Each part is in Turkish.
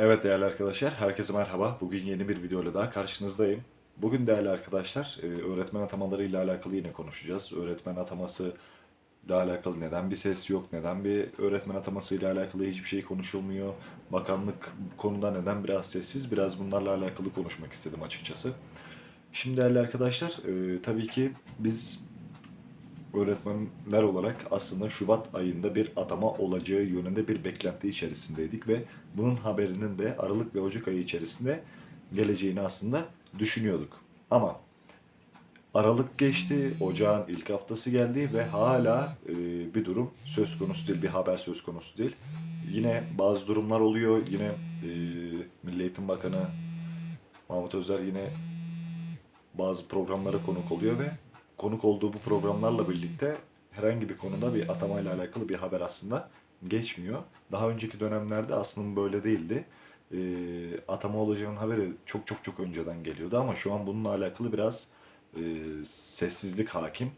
Evet değerli arkadaşlar, herkese merhaba. Bugün yeni bir videoyla daha karşınızdayım. Bugün değerli arkadaşlar, e, öğretmen atamaları ile alakalı yine konuşacağız. Öğretmen ataması ile alakalı neden bir ses yok, neden bir öğretmen ataması ile alakalı hiçbir şey konuşulmuyor. Bakanlık konuda neden biraz sessiz, biraz bunlarla alakalı konuşmak istedim açıkçası. Şimdi değerli arkadaşlar, e, tabii ki biz öğretmenler olarak aslında Şubat ayında bir atama olacağı yönünde bir beklenti içerisindeydik ve bunun haberinin de Aralık ve Ocak ayı içerisinde geleceğini aslında düşünüyorduk. Ama Aralık geçti, Ocağın ilk haftası geldi ve hala e, bir durum söz konusu değil, bir haber söz konusu değil. Yine bazı durumlar oluyor, yine e, Milli Eğitim Bakanı Mahmut Özer yine bazı programlara konuk oluyor ve konuk olduğu bu programlarla birlikte herhangi bir konuda bir atamayla alakalı bir haber aslında geçmiyor. Daha önceki dönemlerde aslında böyle değildi. Ee, atama olacağının haberi çok çok çok önceden geliyordu ama şu an bununla alakalı biraz e, sessizlik hakim.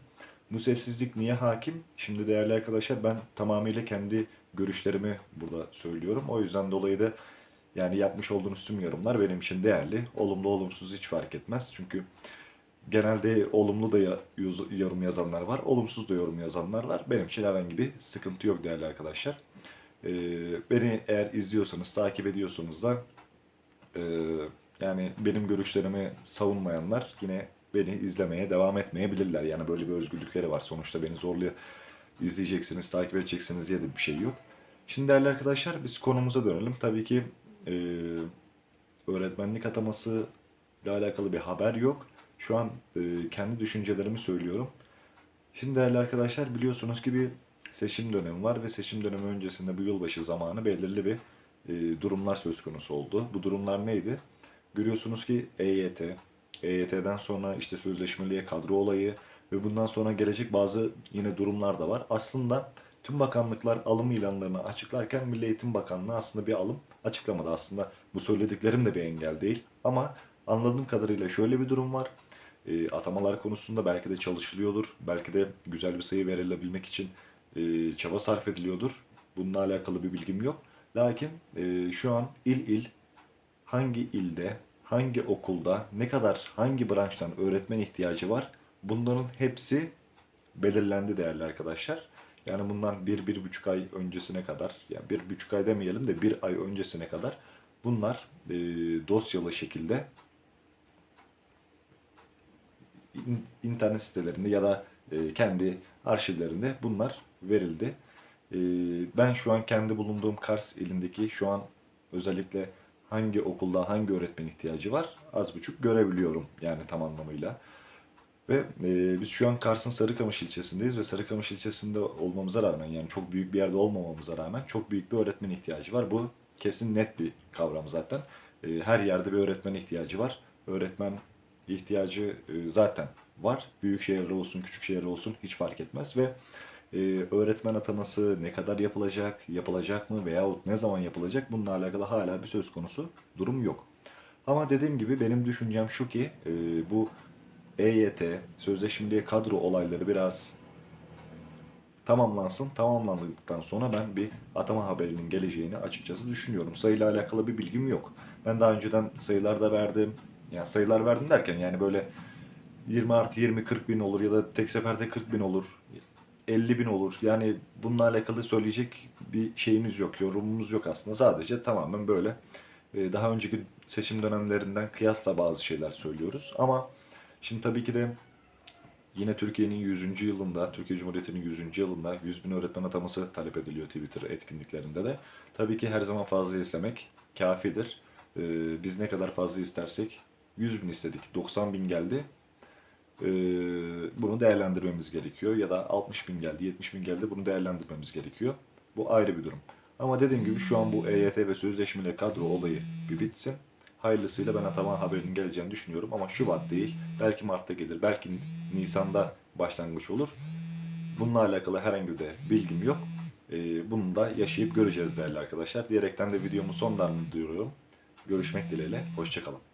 Bu sessizlik niye hakim? Şimdi değerli arkadaşlar ben tamamıyla kendi görüşlerimi burada söylüyorum. O yüzden dolayı da yani yapmış olduğunuz tüm yorumlar benim için değerli. Olumlu olumsuz hiç fark etmez. Çünkü genelde olumlu da yorum yazanlar var, olumsuz da yorum yazanlar var. Benim için herhangi bir sıkıntı yok değerli arkadaşlar. Ee, beni eğer izliyorsanız, takip ediyorsanız da e, yani benim görüşlerimi savunmayanlar yine beni izlemeye devam etmeyebilirler. Yani böyle bir özgürlükleri var. Sonuçta beni zorla izleyeceksiniz, takip edeceksiniz diye de bir şey yok. Şimdi değerli arkadaşlar biz konumuza dönelim. Tabii ki e, öğretmenlik ataması ile alakalı bir haber yok. Şu an e, kendi düşüncelerimi söylüyorum. Şimdi değerli arkadaşlar biliyorsunuz ki bir seçim dönemi var ve seçim dönemi öncesinde bu yılbaşı zamanı belirli bir e, durumlar söz konusu oldu. Bu durumlar neydi? Görüyorsunuz ki EYT, EYT'den sonra işte sözleşmeliye kadro olayı ve bundan sonra gelecek bazı yine durumlar da var. Aslında tüm bakanlıklar alım ilanlarını açıklarken Milli Eğitim Bakanlığı aslında bir alım açıklamadı. Aslında bu söylediklerim de bir engel değil. Ama anladığım kadarıyla şöyle bir durum var. E, atamalar konusunda belki de çalışılıyordur. Belki de güzel bir sayı verilebilmek için e, çaba sarf ediliyordur. Bununla alakalı bir bilgim yok. Lakin e, şu an il il hangi ilde, hangi okulda, ne kadar, hangi branştan öğretmen ihtiyacı var bunların hepsi belirlendi değerli arkadaşlar. Yani bundan bir, bir buçuk ay öncesine kadar, yani bir buçuk ay demeyelim de bir ay öncesine kadar bunlar e, dosyalı şekilde internet sitelerinde ya da e, kendi arşivlerinde bunlar verildi. E, ben şu an kendi bulunduğum Kars ilindeki şu an özellikle hangi okulda hangi öğretmen ihtiyacı var az buçuk görebiliyorum yani tam anlamıyla. Ve e, biz şu an Kars'ın Sarıkamış ilçesindeyiz ve Sarıkamış ilçesinde olmamıza rağmen yani çok büyük bir yerde olmamamıza rağmen çok büyük bir öğretmen ihtiyacı var. Bu kesin net bir kavram zaten. Her yerde bir öğretmen ihtiyacı var. Öğretmen ihtiyacı e, zaten var. Büyük şehirde olsun, küçük şehirde olsun hiç fark etmez ve e, öğretmen ataması ne kadar yapılacak, yapılacak mı veyahut ne zaman yapılacak bununla alakalı hala bir söz konusu durum yok. Ama dediğim gibi benim düşüncem şu ki e, bu EYT, sözleşmeliye kadro olayları biraz tamamlansın. Tamamlandıktan sonra ben bir atama haberinin geleceğini açıkçası düşünüyorum. Sayıyla alakalı bir bilgim yok. Ben daha önceden sayılar da verdim. Yani sayılar verdim derken yani böyle 20 artı 20 40 bin olur ya da tek seferde 40 bin olur. 50 bin olur. Yani bununla alakalı söyleyecek bir şeyimiz yok, yorumumuz yok aslında. Sadece tamamen böyle e, daha önceki seçim dönemlerinden kıyasla bazı şeyler söylüyoruz. Ama şimdi tabii ki de yine Türkiye'nin 100. yılında, Türkiye Cumhuriyeti'nin 100. yılında 100 bin öğretmen ataması talep ediliyor Twitter etkinliklerinde de. Tabii ki her zaman fazla istemek kafidir. E, biz ne kadar fazla istersek 100 bin istedik, 90 bin geldi. Ee, bunu değerlendirmemiz gerekiyor. Ya da 60 bin geldi, 70 bin geldi bunu değerlendirmemiz gerekiyor. Bu ayrı bir durum. Ama dediğim gibi şu an bu EYT ve sözleşmeli kadro olayı bir bitsin. Hayırlısıyla ben atama haberinin geleceğini düşünüyorum ama Şubat değil. Belki Mart'ta gelir, belki Nisan'da başlangıç olur. Bununla alakalı herhangi bir bilgim yok. Ee, bunu da yaşayıp göreceğiz değerli arkadaşlar. Diyerekten de videomun sonlarını diyorum. Görüşmek dileğiyle. Hoşçakalın.